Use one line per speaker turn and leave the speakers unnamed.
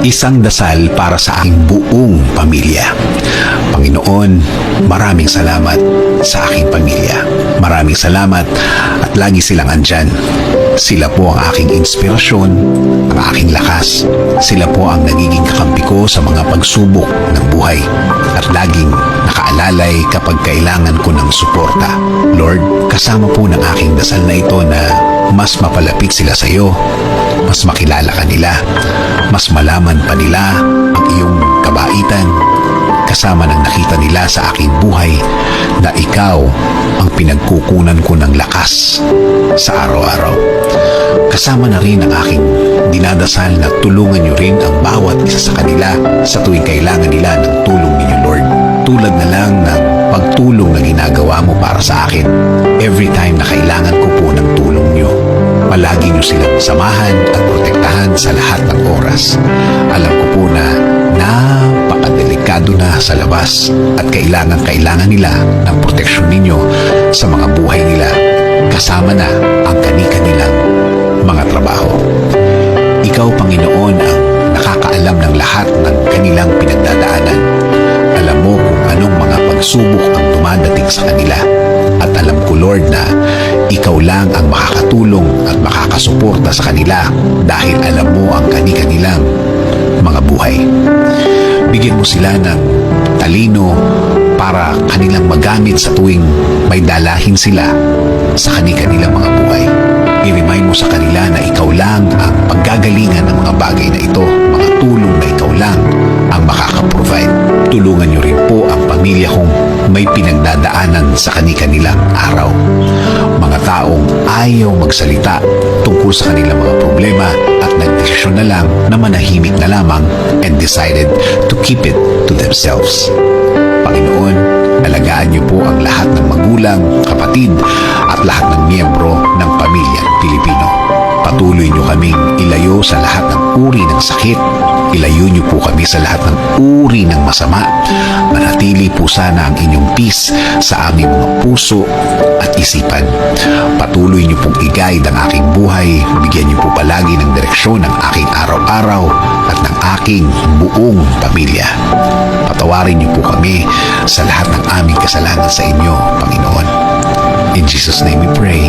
Isang dasal para sa aking buong pamilya. Panginoon, maraming salamat sa aking pamilya. Maraming salamat at lagi silang andyan. Sila po ang aking inspirasyon, ang aking lakas. Sila po ang nagiging kakampi ko sa mga pagsubok ng buhay at laging nakaalalay kapag kailangan ko ng suporta. Lord, kasama po ng aking dasal na ito na mas mapalapit sila sa iyo, mas makilala ka nila, mas malaman pa nila ang iyong kabaitan, kasama ng nakita nila sa aking buhay na ikaw ang pinagkukunan ko ng lakas sa araw-araw. Kasama na rin ang aking dinadasal na tulungan niyo rin ang bawat isa sa kanila sa tuwing kailangan nila ng tulong ninyo, Lord. Tulad na lang ng pagtulong na ginagawa mo para sa akin every time na kailangan ko po ng tulong niyo. Palagi niyo silang samahan at protektahan sa lahat ng oras. Alam ko po na napakadelikado na sa labas at kailangan-kailangan nila ng proteksyon ninyo sa mga buhay nila kasama na ang kani-kanilang mga trabaho. Ikaw, Panginoon, ang nakakaalam ng lahat ng kanilang pinagdadaanan. Alam mo kung anong mga pagsubok ang dumadating sa kanila. At alam ko, Lord, na ikaw lang ang makakatulong at makakasuporta sa kanila dahil alam mo ang kani-kanilang mga buhay. Bigyan mo sila ng talino para kanilang magamit sa tuwing may dalahin sila sa kani-kanilang mga buhay. I-remind mo sa kanila na ikaw lang ang paggagalingan ng mga bagay na ito, pinagdadaanan sa kani-kanilang araw. Mga taong ayaw magsalita tungkol sa kanilang mga problema at nagdesisyon na lang na manahimik na lamang and decided to keep it to themselves. Panginoon, alagaan niyo po ang lahat ng magulang, kapatid at lahat ng miyembro ng pamilyang Pilipino. Patuloy niyo kaming ilayo sa lahat ng uri ng sakit. Ilayo niyo po kami sa lahat ng uri ng masama. Manatili po sana ang inyong peace sa aming mga puso at isipan. Patuloy niyo pong i-guide ang aking buhay. Bigyan niyo po palagi ng direksyon ng aking araw-araw at ng aking buong pamilya. Patawarin niyo po kami sa lahat ng aming kasalanan sa inyo, Panginoon. In Jesus' name we pray.